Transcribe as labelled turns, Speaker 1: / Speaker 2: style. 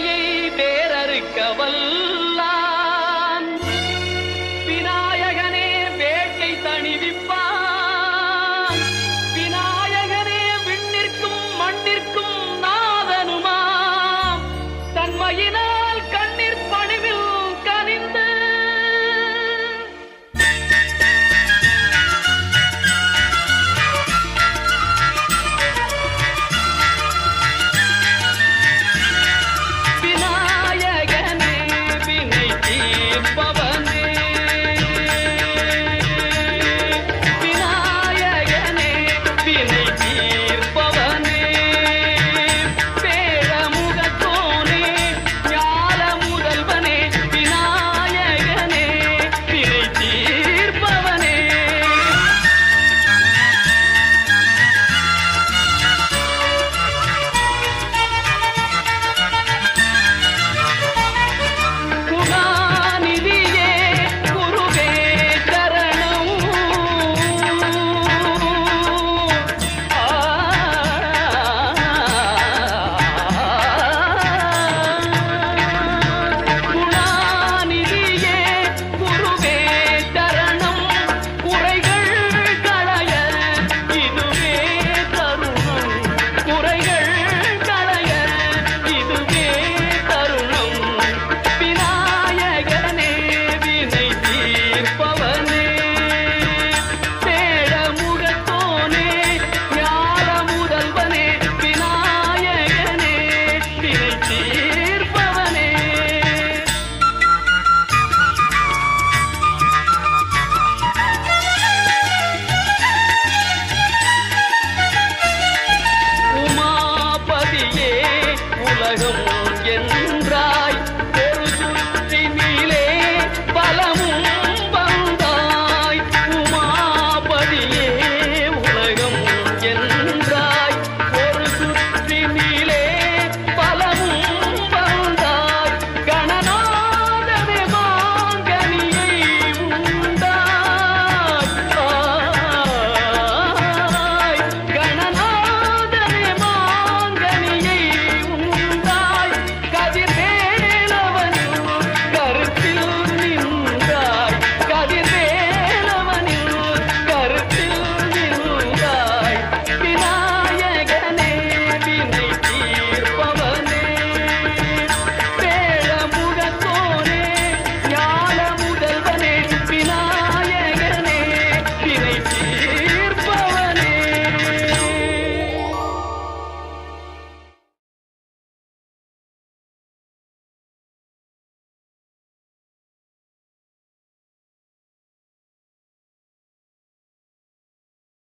Speaker 1: வினையை வேறறுக்க தீர்ப்பவனே குறைகள் 来生活。